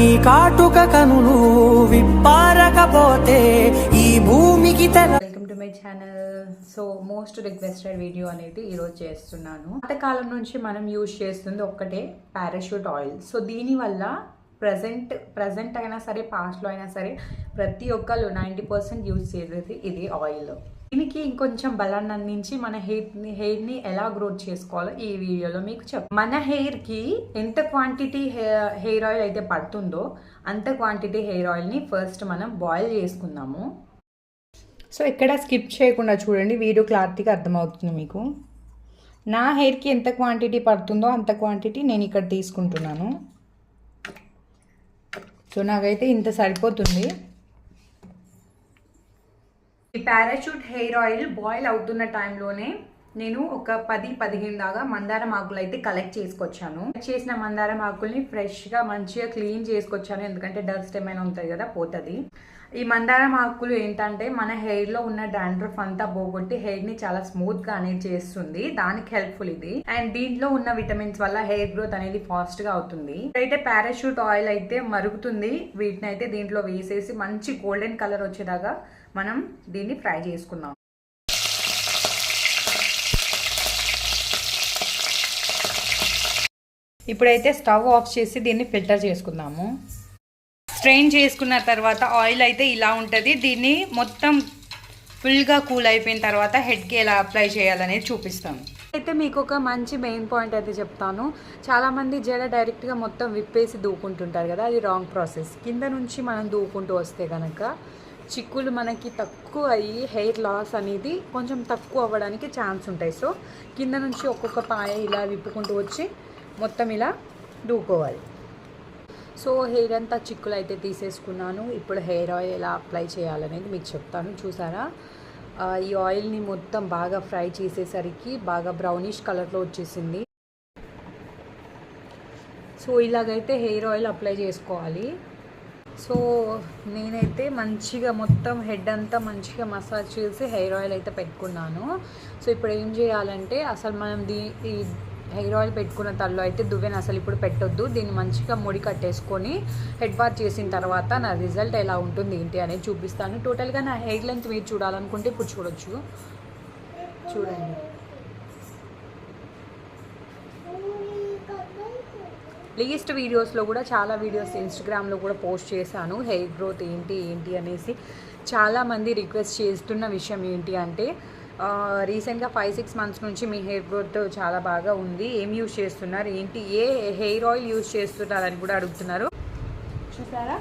ఈ కాటుక కనులు విప్పారకపోతే ఈ భూమికి తెర welcome to my channel so most requested video అనేది ఈరోజు చేస్తున్నాను. పాతకాలం నుంచి మనం యూజ్ చేస్తుంది ఒక్కటే పారాషూట్ ఆయిల్ సో దీనివల్ల ప్రజెంట్ ప్రజెంట్ అయినా సరే పాస్ట్లో అయినా సరే ప్రతి ఒక్కళ్ళు నైంటీ పర్సెంట్ యూజ్ చేసేది ఇది ఆయిల్ దీనికి ఇంకొంచెం బలాన్ని అందించి మన హెయిర్ హెయిర్ని ఎలా గ్రోత్ చేసుకోవాలో ఈ వీడియోలో మీకు చెప్ మన హెయిర్కి ఎంత క్వాంటిటీ హెయిర్ ఆయిల్ అయితే పడుతుందో అంత క్వాంటిటీ హెయిర్ ఆయిల్ని ఫస్ట్ మనం బాయిల్ చేసుకుందాము. సో ఎక్కడ స్కిప్ చేయకుండా చూడండి వీడియో క్లారిటీగా అర్థమవుతుంది మీకు. నా హెయిర్కి ఎంత క్వాంటిటీ పడుతుందో అంత క్వాంటిటీ నేను ఇక్కడ తీసుకుంటున్నాను. సో నాకైతే ఇంత సరిపోతుంది. ఈ పారాషూట్ హెయిర్ ఆయిల్ బాయిల్ అవుతున్న టైంలోనే నేను ఒక పది పదిహేను దాకా మందారం ఆకులు అయితే కలెక్ట్ చేసుకొచ్చాను చేసిన మందారం ఆకుల్ని ఫ్రెష్గా మంచిగా క్లీన్ చేసుకొచ్చాను. ఎందుకంటే డస్ట్ ఏమైనా ఉంటుంది కదా పోతుంది. ఈ మందారం ఆకులు ఏంటంటే మన హెయిర్లో ఉన్న డాండ్రఫ్ అంతా పోగొట్టి హెయిర్ని చాలా స్మూత్గా అనేది చేస్తుంది. దానికి హెల్ప్ఫుల్ ఇది. అండ్ దీంట్లో ఉన్న విటమిన్స్ వల్ల హెయిర్ గ్రోత్ అనేది ఫాస్ట్గా అవుతుంది. అయితే పారాషూట్ ఆయిల్ అయితే మరుగుతుంది. వీటిని అయితే దీంట్లో వేసేసి మంచి గోల్డెన్ కలర్ వచ్చేదాకా మనం దీన్ని ఫ్రై చేసుకుందాం. ఇప్పుడైతే స్టవ్ ఆఫ్ చేసి దీన్ని ఫిల్టర్ చేసుకుందాము. స్ట్రెయిన్ చేసుకున్న తర్వాత ఆయిల్ అయితే ఇలా ఉంటుంది. దీన్ని మొత్తం ఫుల్గా కూల్ అయిపోయిన తర్వాత హెడ్కి ఎలా అప్లై చేయాలనేది చూపిస్తాను అయితే మీకు ఒక మంచి మెయిన్ పాయింట్ అయితే చెప్తాను. చాలామంది జడ డైరెక్ట్గా మొత్తం విప్పేసి దూకుంటుంటారు కదా అది రాంగ్ ప్రాసెస్. కింద నుంచి మనం దూకుంటూ వస్తే కనుక చిక్కులు మనకి తక్కువ అయ్యి హెయిర్ లాస్ అనేది కొంచెం తక్కువ అవ్వడానికి ఛాన్స్ ఉంటాయి. సో కింద నుంచి ఒక్కొక్క పాయ ఇలా విప్పుకుంటూ వచ్చి మొత్తం ఇలా దూకోవాలి. సో హెయిర్ అంతా చిక్కులు అయితే తీసేసుకున్నాను. ఇప్పుడు హెయిర్ ఆయిల్ ఎలా అప్లై చేయాలనేది మీకు చెప్తాను. చూసారా? ఈ ఆయిల్ని మొత్తం బాగా ఫ్రై చేసేసరికి బాగా బ్రౌనిష్ కలర్లో వచ్చేసింది. సో ఇలాగైతే హెయిర్ ఆయిల్ అప్లై చేసుకోవాలి. సో నేనైతే మంచిగా మొత్తం హెడ్ అంతా మంచిగా మసాజ్ చేసి హెయిర్ ఆయిల్ అయితే పెట్టుకున్నాను. సో ఇప్పుడు ఏం చేయాలంటే అసలు మనం దీ హెయిర్ ఆయిల్ పెట్టుకున్న తల్లో అయితే దువ్వెన అసలు ఇప్పుడు పెట్టొద్దు. దీన్ని మంచిగా ముడి కట్టేసుకొని హెడ్ వాష్ చేసిన తర్వాత నా రిజల్ట్ ఎలా ఉంటుంది ఏంటి అనేది చూపిస్తాను. టోటల్గా నా హెయిర్ లెంత్ మీరు చూడాలనుకుంటే ఇప్పుడు చూడొచ్చు. చూడండి. లీస్ట్ వీడియోస్లో కూడా చాలా వీడియోస్ ఇన్స్టాగ్రామ్లో కూడా పోస్ట్ చేశాను. హెయిర్ గ్రోత్ ఏంటి ఏంటి అనేసి చాలామంది రిక్వెస్ట్ చేస్తున్న విషయం ఏంటి అంటే రీసెంట్గా ఫైవ్ సిక్స్ మంత్స్ నుంచి మీ హెయిర్ గ్రోత్ చాలా బాగా ఉంది. ఏం యూజ్ చేస్తున్నారు? ఏంటి? ఏ హెయిర్ ఆయిల్ యూజ్ చేస్తున్నారు అని కూడా అడుగుతున్నారు. చూసారా?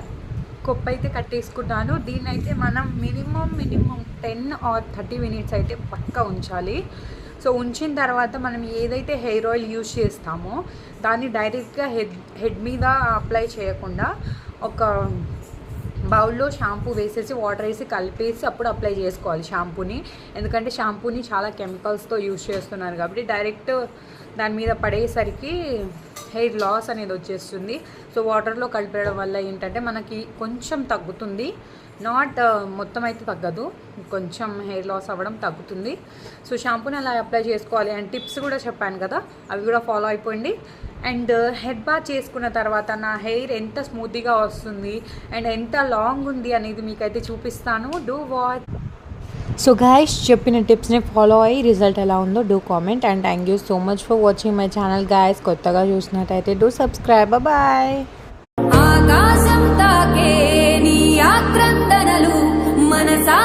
కొప్ప అయితే కట్టేసుకున్నాను దీన్ని అయితే మనం minimum minimum ten or thirty minutes అయితే పక్కా ఉంచాలి. సో ఉంచిన తర్వాత మనం ఏదైతే హెయిర్ ఆయిల్ యూజ్ చేస్తామో దాన్ని డైరెక్ట్గా హెడ్ హెడ్ మీద అప్లై చేయకుండా ఒక బౌల్లో షాంపూ వేసేసి వాటర్ వేసి కలిపేసి అప్పుడు అప్లై చేసుకోవాలి షాంపూని. ఎందుకంటే షాంపూని చాలా కెమికల్స్తో యూజ్ చేస్తున్నారు కాబట్టి డైరెక్ట్ దాని మీద పడేసరికి హెయిర్ లాస్ అనేది వచ్చేస్తుంది. సో వాటర్లో కలిపేయడం వల్ల ఏంటంటే మనకి కొంచెం తగ్గుతుంది. నాట్ మొత్తం అయితే తగ్గదు. కొంచెం హెయిర్ లాస్ అవ్వడం తగ్గుతుంది. సో షాంపూని అలా అప్లై చేసుకోవాలి. అండ్ టిప్స్ కూడా చెప్పాను కదా అవి కూడా ఫాలో అయిపోయింది అండ్ హెడ్ బాత్ చేసుకున్న తర్వాత నా హెయిర్ ఎంత స్మూత్గా వస్తుంది అండ్ ఎంత లాంగ్ ఉంది అనేది మీకైతే చూపిస్తాను. Do watch. సో గాయస్ చెప్పిన టిప్స్ని ఫాలో అయ్యి రిజల్ట్ ఎలా ఉందో do comment and thank you so much for watching my channel guys కొత్తగా చూసినట్టయితే డూ సబ్స్క్రైబ్ బాయ్ ఆకాశం తాకే నీ ఆక్రందనలు మనసా